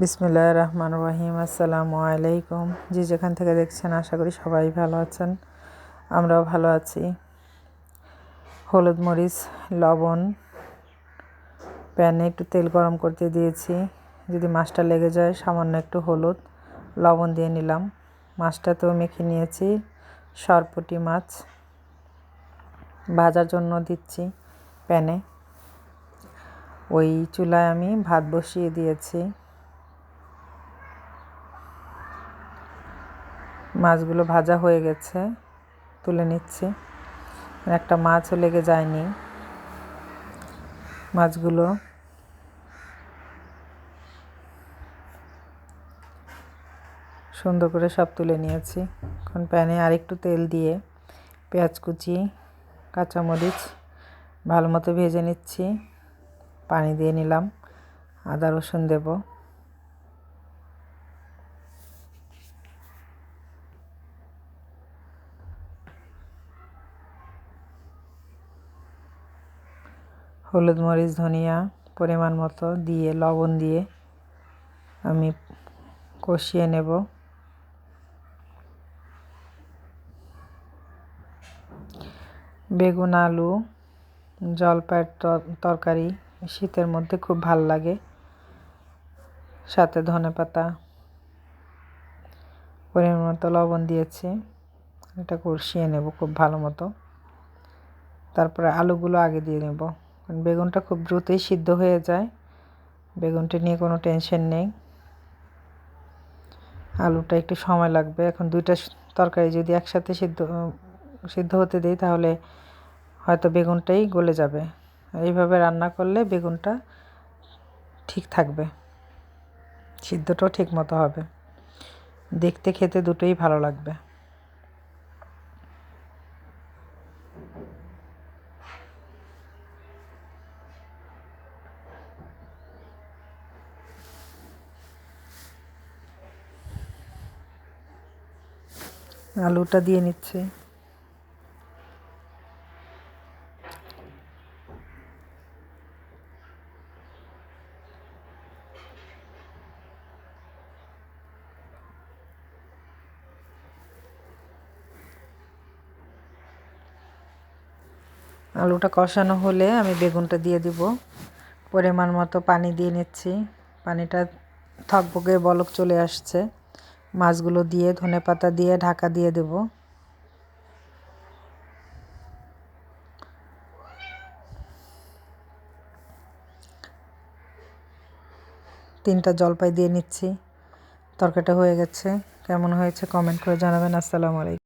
বিসমিল্লাহ রহমান রহিম। আসসালামু আলাইকুম। যে যেখান থেকে দেখছেন, আশা করি সবাই ভালো আছেন। আমরাও ভালো আছি। হলুদ মরিচ, লবণ, প্যানে একটু তেল গরম করতে দিয়েছি। যদি মাছটা লেগে যায়, সামান্য একটু হলুদ, লবণ দিয়ে নিলাম। মাছটা তো মেখে নিয়েছি। সরপুটি মাছ ভাজার জন্য দিচ্ছি প্যানে। ওই চুলায় আমি ভাত বসিয়ে দিয়েছি। মাছগুলো ভাজা হয়ে গেছে, তুলে নিচ্ছি। একটা মাছও লেগে যায়নি। মাছগুলো সুন্দর করে সব তুলে নিয়েছি। এখন প্যানে আরেকটু তেল দিয়ে পেঁয়াজ কুচি, কাঁচামরিচ ভালো মতো ভেজে নিচ্ছি। পানি দিয়ে নিলাম। আদা রসুন দেবো। হলুদ মরিচ, ধনিয়া পরিমাণ মতো দিয়ে, লবণ দিয়ে আমি কষিয়ে নেব। বেগুন, আলু, জলপাইয়ের তরকারি শীতের মধ্যে খুব ভালো লাগে। সাথে ধনে পাতা পরিমাণ মতো লবণ দিয়েছি। এটা কষিয়ে নেব খুব ভালো মতো। তারপরে আলুগুলো আগে দিয়ে নেব। কারণ বেগুনটা খুব দ্রুতই সিদ্ধ হয়ে যায়। বেগুনটা নিয়ে কোনো টেনশন নেই। আলুটা একটু সময় লাগবে। এখন দুইটা তরকারি যদি একসাথে সিদ্ধ সিদ্ধ হতে দিই তাহলে হয়তো বেগুনটাই গলে যাবে। এইভাবে রান্না করলে বেগুনটা ঠিক থাকবে। সিদ্ধটাও ঠিক মতো হবে। দেখতে খেতে দুটোই ভালো লাগবে। আলুটা দিয়ে নিচ্ছি। আলুটা কষানো হলে আমি বেগুনটা দিয়ে দিব। পরিমাণ মতো পানি দিয়ে নিচ্ছি। পানিটা থকবকে বলক চলে আসছে। মাছগুলো দিয়ে, ধনে পাতা দিয়ে, ঢাকা দিয়ে দেব। তিনটা জলপাই দিয়ে নিচ্ছি। তরকারিটা হয়ে গেছে। কেমন হয়েছে কমেন্ট করে জানাবেন। আসসালামু আলাইকুম।